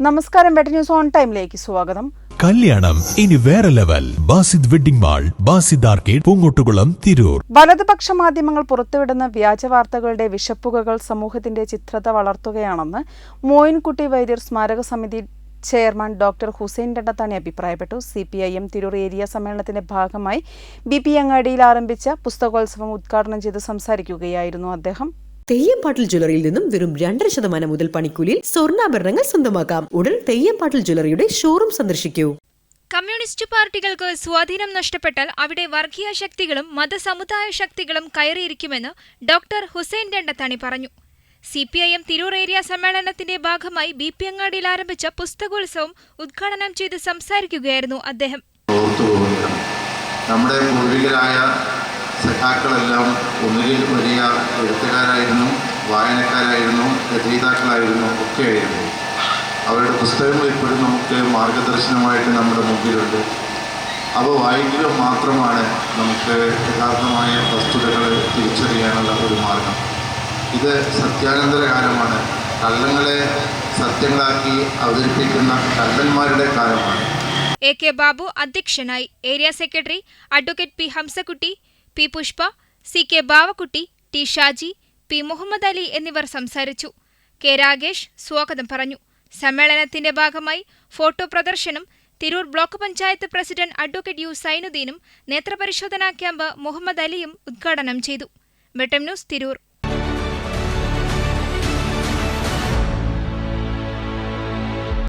നമസ്കാരം better news on ടൈമിലേക്ക് സ്വാഗതം. കല്യാണം ഇനി വേറെ level. Basid wedding mall Basid arcade Poongottukulam Tirur. വലതുപക്ഷ മാധ്യമങ്ങൾ പുറത്തുവിടുന്ന വ്യാജ വാർത്തകളുടെ വിഷപ്പുകകൾ സമൂഹത്തിന്റെ ചിത്രത വളർത്തുകയാണെന്ന് മോയിൻകുട്ടി വൈദ്യർ സ്മാരക സമിതി ചെയർമാൻ ഡോക്ടർ ഹുസൈൻ രണ്ടത്താണി അഭിപ്രായപ്പെട്ടു. C P I M Tirur area സമ്മേളനത്തിന്റെ ഭാഗമായി ബി പി അങ്ങാടിയിൽ ആരംഭിച്ച പുസ്തകോത്സവം ഉദ്ഘാടനം ചെയ്ത് സംസാരിക്കുകയായിരുന്നു അദ്ദേഹം. തെയ്യംപാട്ടിൽ ജ്വല്ലറിയിൽ നിന്നും വെറും രണ്ടര ശതമാനം മുതൽ പണിക്കൂലിയിൽ സ്വർണാഭരണങ്ങൾ സ്വന്തമാക്കാം. ഉടൻ തെയ്യംപാട്ടിൽ ജ്വല്ലറിയുടെ ഷോറൂം സന്ദർശിക്കൂ. കമ്മ്യൂണിസ്റ്റ് പാർട്ടികൾക്ക് സ്വാധീനം നഷ്ടപ്പെട്ടാൽ അവിടെ വർഗീയ ശക്തികളും മതസമുദായ ശക്തികളും കയറിയിരിക്കുമെന്ന് ഡോക്ടർ ഹുസൈൻ രണ്ടത്താണി പറഞ്ഞു. C P I M Tirur area സമ്മേളനത്തിന്റെ ഭാഗമായി ബി പി അങ്ങാടിയിൽ ആരംഭിച്ച പുസ്തകോത്സവം ഉദ്ഘാടനം ചെയ്ത് സംസാരിക്കുകയായിരുന്നു അദ്ദേഹം. നമ്മുടെ പൂർവികരായ സഖാക്കളെല്ലാം ഒന്നുകിൽ വലിയ എഴുത്തുകാരായിരുന്നു വായനക്കാരായിരുന്നു രചയിതാക്കളായിരുന്നു ഒക്കെയായിരുന്നു. അവരുടെ പുസ്തകങ്ങൾ ഇപ്പോഴും നമുക്ക് മാർഗദർശനമായിട്ട് നമ്മുടെ മുമ്പിലുണ്ട്. അവ വായിക്കുക മാത്രമാണ് നമുക്ക് യഥാർത്ഥമായ വസ്തുതകൾ തിരിച്ചറിയാനുള്ള ഒരു മാർഗം. ഇത് സത്യാനന്തര കാലമാണ്. കള്ളങ്ങളെ സത്യങ്ങളാക്കി അവതരിപ്പിക്കുന്ന കള്ളന്മാരുടെ കാലമാണ്. എ കെ ബാബു അധ്യക്ഷനായി. Area secretary advocate P Hamzakutty P Pushpa C K Bavakutty T Shaji P Muhammad Ali എന്നിവർ സംസാരിച്ചു. കെ രാഗേഷ് സ്വാഗതം പറഞ്ഞു. സമ്മേളനത്തിന്റെ ഭാഗമായി ഫോട്ടോ പ്രദർശനം Tirur block panchayat president advocate U സൈനുദ്ദീനും നേത്രപരിശോധനാ ക്യാമ്പ് മുഹമ്മദ് അലിയും ഉദ്ഘാടനം ചെയ്തു. വെട്ടം ന്യൂസ് തിരൂർ.